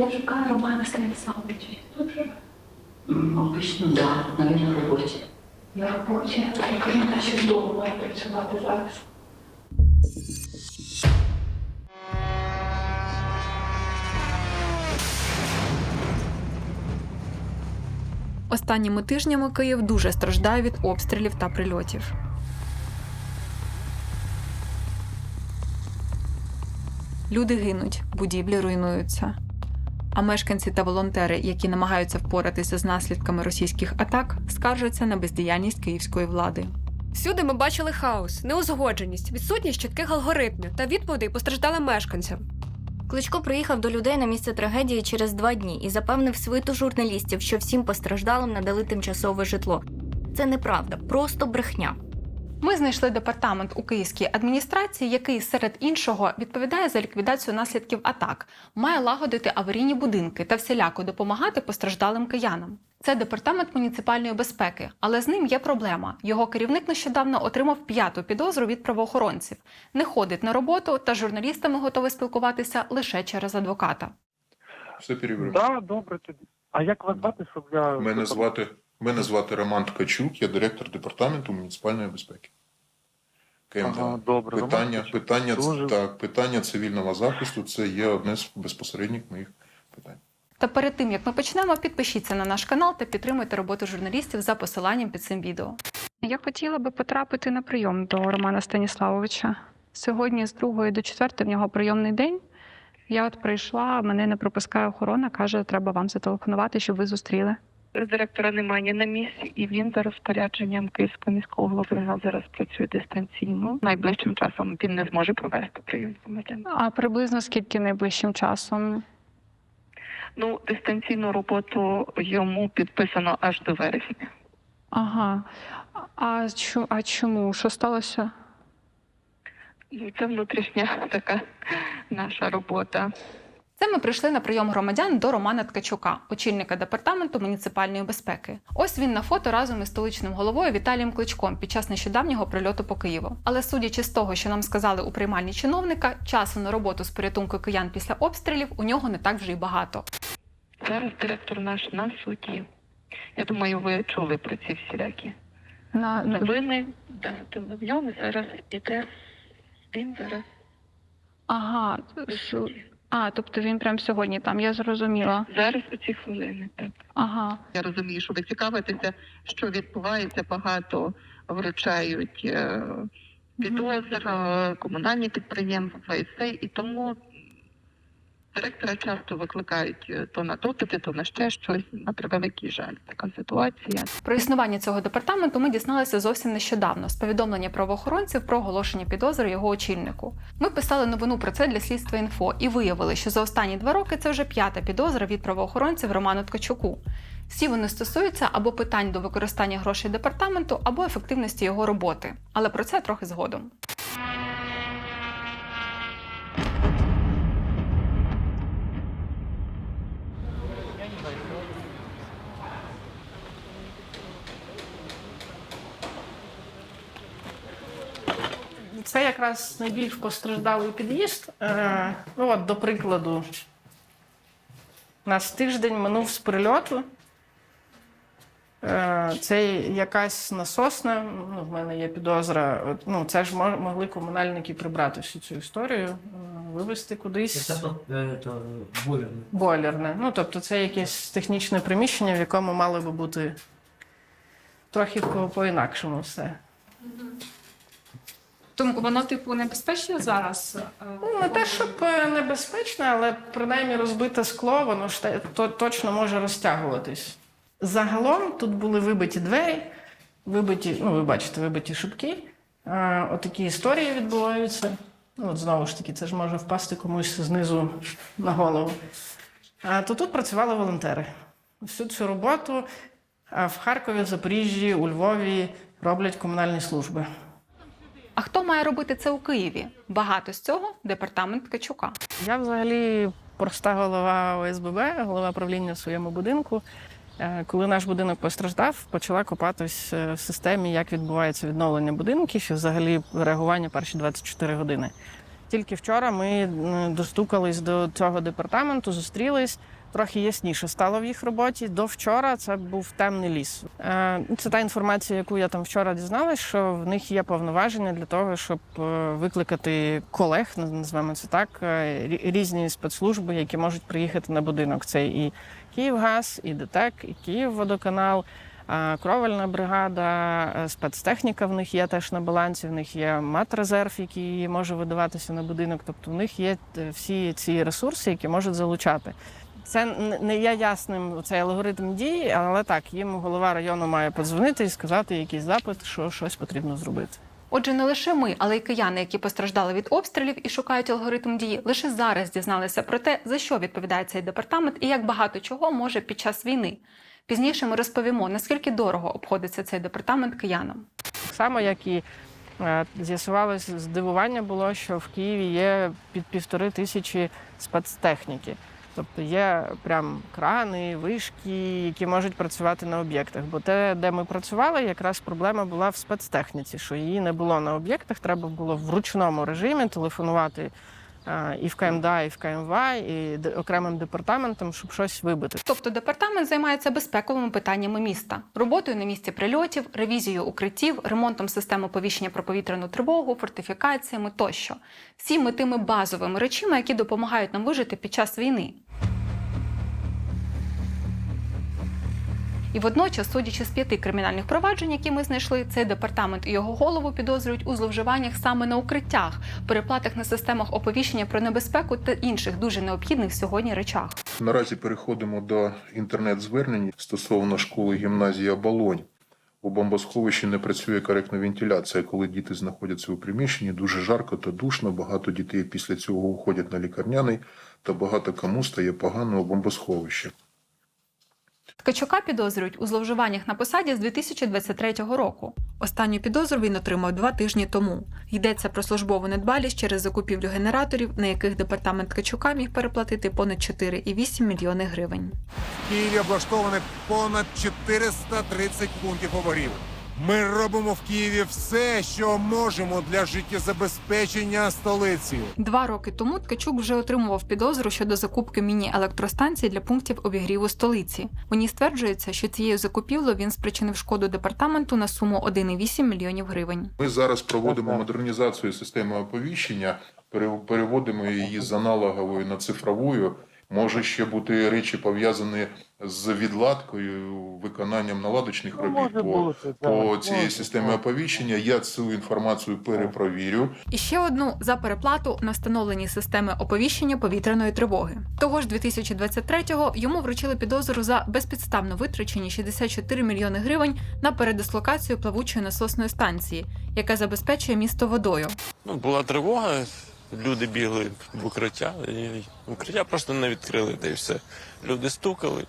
Я шукаю Романа Станіславовича. Тут же Обично, да, навіть на роботі. на роботі. Він наче вдома має працювати зараз. Останніми тижнями Київ дуже страждає від обстрілів та прильотів. Люди гинуть, будівлі руйнуються. А мешканці та волонтери, які намагаються впоратися з наслідками російських атак, скаржаться на бездіяльність київської влади. Всюди ми бачили хаос, неузгодженість, відсутність чітких алгоритмів та відповідей постраждалим мешканцям. Кличко приїхав до людей на місце трагедії через два дні і запевнив свиту журналістів, що всім постраждалим надали тимчасове житло. Це неправда, просто брехня. Ми знайшли департамент у київській адміністрації, який серед іншого відповідає за ліквідацію наслідків атак, має лагодити аварійні будинки та всіляко допомагати постраждалим киянам. Це департамент муніципальної безпеки, але з ним є проблема. Його керівник нещодавно отримав п'яту підозру від правоохоронців, не ходить на роботу та з журналістами готовий спілкуватися лише через адвоката. Все перевірю. Так, добре тоді. А як вас звати, щоб я. Мене звати, мене звати Роман Ткачук, я директор департаменту муніципальної безпеки. КМДА. Ага, добре. Питання, питання, Дуже- так, питання цивільного захисту це є одне з безпосередніх моїх питань. Та перед тим як ми почнемо, підпишіться на наш канал та підтримуйте роботу журналістів за посиланням під цим відео. Я хотіла би потрапити на прийом до Романа Станіславовича. Сьогодні з 2 до 4 в нього прийомний день. Я от прийшла, мене не пропускає охорона, каже, треба вам зателефонувати, щоб ви зустріли. Директора немає на місці, і він за розпорядженням Київського міського голови зараз працює дистанційно. Найближчим часом він не зможе провести прийом громадян. А приблизно скільки найближчим часом? Ну, дистанційну роботу йому підписано аж до вересня. Ага. А, чу, а чому? Що сталося? Ну, Це внутрішня така наша робота. Це ми прийшли на прийом громадян до Романа Ткачука, очільника департаменту муніципальної безпеки. Ось він на фото разом із столичним головою Віталієм Кличком під час нещодавнього прильоту по Києву. Але судячи з того, що нам сказали у приймальні чиновника, часу на роботу з порятунку киян після обстрілів у нього не так вже й багато. Зараз директор наш на суді. Я думаю, ви чули про ці всілякі На, новини. Да, телевізіони зараз іде. Він зараз Ага, у суді. А тобто він прямо сьогодні там, я зрозуміла. Зараз у ці хвилини. Так. Ага. Я розумію, що ви цікавитеся, що відбувається. Багато вручають е, підозр, е, комунальні підприємства і все. І тому директора часто викликають е, то на допити, то на ще щось. На превеликий жаль, така ситуація. Про існування цього департаменту ми дізналися зовсім нещодавно з повідомлення правоохоронців про оголошення підозри його очільнику. Ми писали новину про це для слідства інфо і виявили, що за останні два роки це вже п'ята підозра від правоохоронців Роману Ткачуку. Всі вони стосуються або питань до використання грошей департаменту, або ефективності його роботи. Але про це трохи згодом. Це якраз найбільш постраждалий під'їзд. Е, ну от, до прикладу, у нас тиждень минув з прильоту. Е, це якась насосна, ну, в мене є підозра. От, Ну, це ж мо- могли комунальники прибрати всю цю історію, е, вивезти кудись. Это, это бойлерный. Бойлерне. Ну, тобто, це якесь технічне приміщення, в якому мало би бути трохи по- по-інакшому все. Тому воно, типу, небезпечне зараз. Ну, не те, щоб е, небезпечно, але принаймні розбите скло, воно ж то, точно може розтягуватись. Загалом тут були вибиті двері, вибиті, ну, ви бачите, вибиті шибки. Е, отакі історії відбуваються. Ну, от знову ж таки, це ж може впасти комусь знизу на голову. А то тут працювали волонтери. Всю цю роботу в Харкові, в Запоріжжі, у Львові роблять комунальні служби. А хто має робити це у Києві? Багато з цього департамент Ткачука. Я взагалі проста голова ОСББ, голова правління в своєму будинку. Е, Коли наш будинок постраждав, почала копатись е, в системі, як відбувається відновлення будинків і взагалі реагування перші 24 години. Тільки вчора ми достукались до цього департаменту, зустрілись. Трохи ясніше стало в їх роботі. До вчора це був темний ліс. Е, Це та інформація, яку я там вчора дізналась, що в них є повноваження для того, щоб е, викликати колег, називаємо це так, е, різні спецслужби, які можуть приїхати на будинок. Це і Київгаз, і ДТЕК, і Київводоканал. Кровельна бригада, спецтехніка в них є теж на балансі. В них є матрезерв, який може видаватися на будинок. Тобто в них є всі ці ресурси, які можуть залучати. Це не є ясним цей алгоритм дій, але так, їм голова району має подзвонити і сказати якийсь запит, що щось потрібно зробити. Отже, не лише ми, але й кияни, які постраждали від обстрілів і шукають алгоритм дії, лише зараз дізналися про те, за що відповідає цей департамент і як багато чого може під час війни. Пізніше ми розповімо, наскільки дорого обходиться цей департамент киянам. Так само, як і е, з'ясувалось, здивування було, що в Києві є під півтори тисячі спецтехніки. Тобто є прям крани, вишки, які можуть працювати на об'єктах. Бо те, де ми працювали, якраз проблема була в спецтехніці, що її не було на об'єктах. Треба було в ручному режимі телефонувати і в КМДА, і в КМВА, і окремим департаментам, щоб щось вибити. Тобто департамент займається безпековими питаннями міста, роботою на місці прильотів, ревізією укриттів, ремонтом систем оповіщення про повітряну тривогу, фортифікаціями тощо. Всіми тими базовими речами, які допомагають нам вижити під час війни. І водночас, судячи з п'яти кримінальних проваджень, які ми знайшли, цей департамент і його голову підозрюють у зловживаннях саме на укриттях, переплатах на системах оповіщення про небезпеку та інших дуже необхідних сьогодні речах. Наразі переходимо до інтернет-звернень стосовно школи гімназії Оболонь. У бомбосховищі не працює коректна вентиляція, коли діти знаходяться у приміщенні, дуже жарко та душно. Багато дітей після цього уходять на лікарняний, та багато кому стає погано у бомбосховищі. Ткачука підозрюють у зловживаннях на посаді з 2023 року. Останню підозру він отримав два тижні тому. Йдеться про службову недбалість через закупівлю генераторів, на яких департамент Ткачука міг переплатити понад 4,8 мільйони гривень. В Києві облаштовано понад 430 пунктів обогріву. Ми робимо в Києві все, що можемо для життєзабезпечення столиці. Два роки тому Ткачук вже отримував підозру щодо закупки міні-електростанцій для пунктів обігріву столиці. У ній стверджується, що цією закупівлею він спричинив шкоду департаменту на суму 1,8 мільйонів гривень. Ми зараз проводимо модернізацію системи оповіщення, пере- переводимо її з аналогової на цифровою. Може ще бути речі пов'язані з відладкою, виконанням наладочних Ну, робіт по, бути, по так, цій може, системі так. оповіщення. Я цю інформацію перепровірю. І ще одну за переплату на встановленні системи оповіщення повітряної тривоги. Того ж 2023-го йому вручили підозру за безпідставно витрачені 64 мільйони гривень на передислокацію плавучої насосної станції, яка забезпечує місто водою. Ну, була тривога, люди бігли в укриття, і укриття просто не відкрили, та й все. Люди стукали.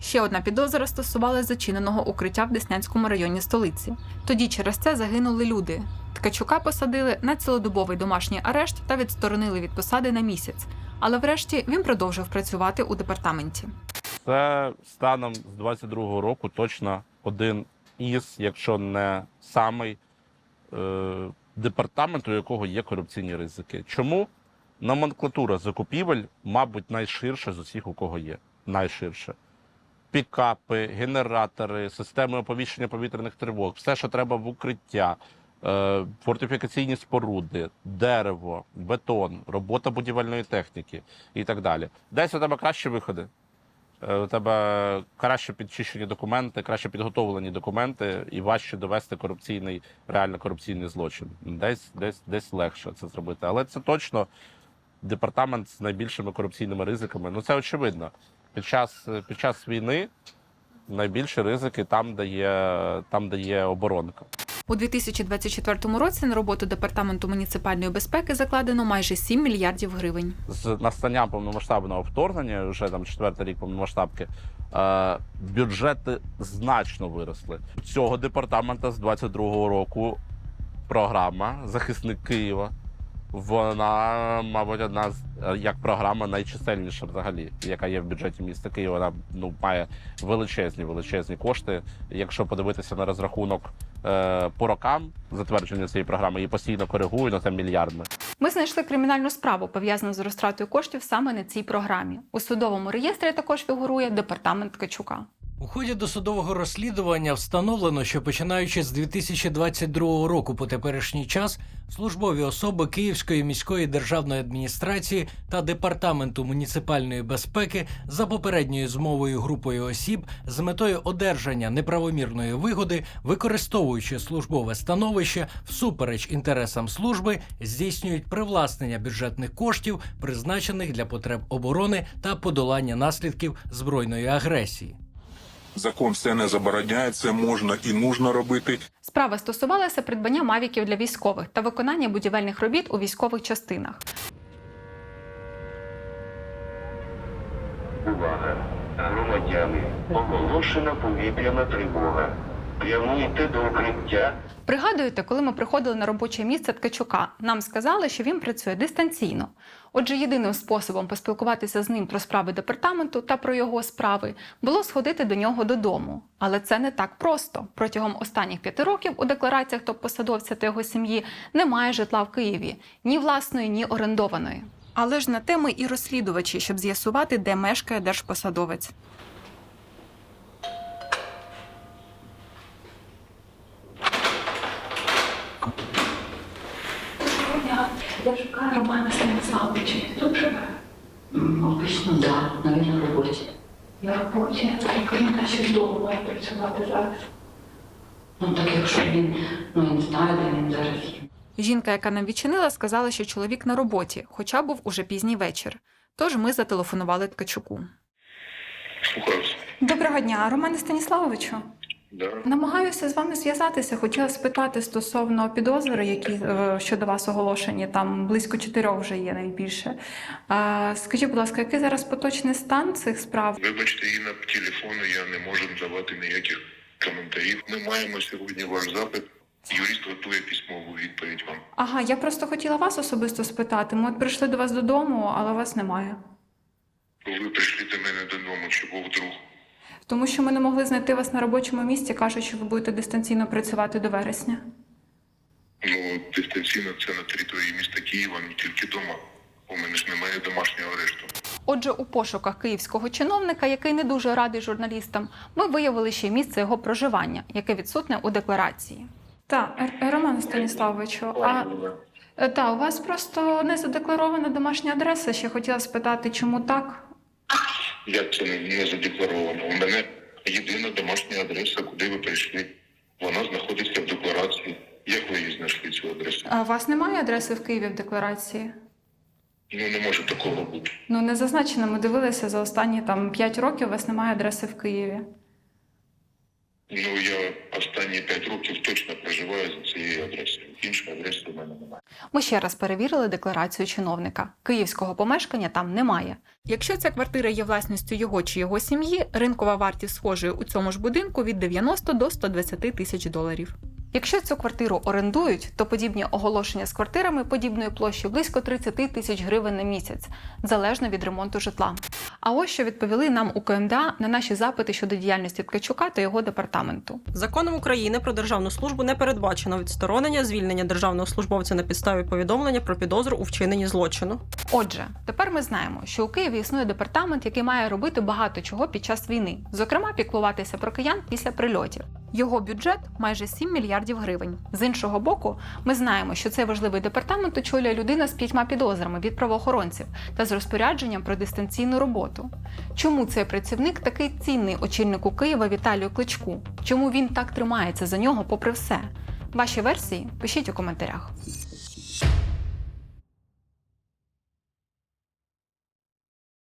Ще одна підозра стосувалася зачиненого укриття в Деснянському районі столиці. Тоді через це загинули люди. Ткачука посадили на цілодобовий домашній арешт та відсторонили від посади на місяць. Але врешті він продовжив працювати у департаменті. Це станом з 22-го року точно один із, якщо не самий е, департамент, у якого є корупційні ризики. Чому? Номенклатура закупівель, мабуть, найширша з усіх, у кого є. Найширша. Пікапи, генератори, системи оповіщення повітряних тривог, все, що треба в укриття, е, фортифікаційні споруди, дерево, бетон, робота будівельної техніки і так далі. Десь у тебе кращі виходи. Е, У тебе краще підчищені документи, краще підготовлені документи і важче довести корупційний, реально корупційний злочин. Десь, десь, десь легше це зробити. Але це точно департамент з найбільшими корупційними ризиками. Ну це очевидно. Під час, під час війни найбільші ризики там, де є, там, де є оборонка. У 2024 році на роботу департаменту муніципальної безпеки закладено майже 7 мільярдів гривень. з настанням повномасштабного вторгнення, вже там четвертий рік повномасштабки, е, бюджети значно виросли. У цього департамента з 22-го року програма Захисник Києва. Вона, мабуть, одна з е, як програма найчисельніша взагалі, яка є в бюджеті міста Києва. Вона ну має величезні величезні кошти. Якщо подивитися на розрахунок е, по рокам затвердження цієї програми, її постійно коригують, ну це мільярдами. Ми знайшли кримінальну справу, пов'язану з розтратою коштів саме на цій програмі. У судовому реєстрі також фігурує департамент Ткачука. У ході досудового розслідування встановлено, що починаючи з 2022 року по теперішній час службові особи Київської міської державної адміністрації та департаменту муніципальної безпеки за попередньою змовою групою осіб з метою одержання неправомірної вигоди, використовуючи службове становище всупереч інтересам служби, здійснюють привласнення бюджетних коштів, призначених для потреб оборони та подолання наслідків збройної агресії. Закон все не забороняє, це можна і нужно робити. Справа стосувалася придбання мавіків для військових та виконання будівельних робіт у військових частинах. Увага! Громадяни, оголошена повітряна тривога. Прямуйте до укриття. Пригадуєте, коли ми приходили на робоче місце Ткачука, нам сказали, що він працює дистанційно. Отже, єдиним способом поспілкуватися з ним про справи департаменту та про його справи було сходити до нього додому. Але це не так просто. Протягом останніх п'яти років у деклараціях топ-посадовця та його сім'ї немає житла в Києві ні власної, ні орендованої. Але ж на теми і розслідувачі, щоб з'ясувати, де мешкає держпосадовець. Я шукаю Романа Станіславовича. Тут живе. Обично, да, але він на роботі. На роботі. Він наче вдома має працювати зараз. Ну так якщо він, ну я не знаю, де він зараз є. Жінка, яка нам відчинила, сказала, що чоловік на роботі, хоча був уже пізній вечір. Тож ми зателефонували Ткачуку. Слухаюся. Доброго дня, Романе Станіславовичу. Да. Намагаюся з вами зв'язатися. Хотіла спитати стосовно підозри, які е, щодо вас оголошені. Там близько чотирьох вже є найбільше. Скажіть, будь ласка, який зараз поточний стан цих справ? Вибачте, і на телефону я не можу давати ніяких коментарів. Ми маємо сьогодні ваш запит. Юрист готує письмову відповідь вам. Ага, я просто хотіла вас особисто спитати. Ми от прийшли до вас додому, але вас немає. Ви прийшли до мене додому, чого вдруг? Тому що ми не могли знайти вас на робочому місці, кажуть, що ви будете дистанційно працювати до вересня. Ну, дистанційно це на території міста Києва, не тільки вдома. У мене ж немає домашнього арешту. Отже, у пошуках київського чиновника, який не дуже радий журналістам, ми виявили ще й місце його проживання, яке відсутне у декларації. Так, Роман Станіславовичу, а е, та, у вас просто не задекларована домашня адреса. Ще хотіла спитати, чому так? Як це не, задекларовано? У мене єдина домашня адреса, куди ви прийшли. Вона знаходиться в декларації. Як ви її знайшли цю адресу? А у вас немає адреси в Києві в декларації? Ну не може такого бути. Ну не зазначено. Ми дивилися за останні там 5 років. У вас немає адреси в Києві. Ну я останні п'ять років точно проживаю за цією адресою. Іншої адреси у мене немає. Ми ще раз перевірили декларацію чиновника. Київського помешкання там немає. Якщо ця квартира є власністю його чи його сім'ї, ринкова вартість схожої у цьому ж будинку від 90 до 120 тисяч доларів. Якщо цю квартиру орендують, то подібні оголошення з квартирами подібної площі близько 30 тисяч гривень на місяць, залежно від ремонту житла. А ось що відповіли нам у КМДА на наші запити щодо діяльності Ткачука та його департаменту. Законом України про державну службу не передбачено відсторонення, звільнення державного службовця на підставі повідомлення про підозру у вчиненні злочину. Отже, тепер ми знаємо, що у Києві існує департамент, який має робити багато чого під час війни, зокрема піклуватися про киян після прильотів. Його бюджет майже 7 мільярдів гривень. З іншого боку, ми знаємо, що цей важливий департамент очолює людина з п'ятьма підозрами від правоохоронців та з розпорядженням про дистанційну роботу. Чому цей працівник такий цінний очільнику Києва Віталію Кличку? Чому він так тримається за нього попри все? Ваші версії пишіть у коментарях.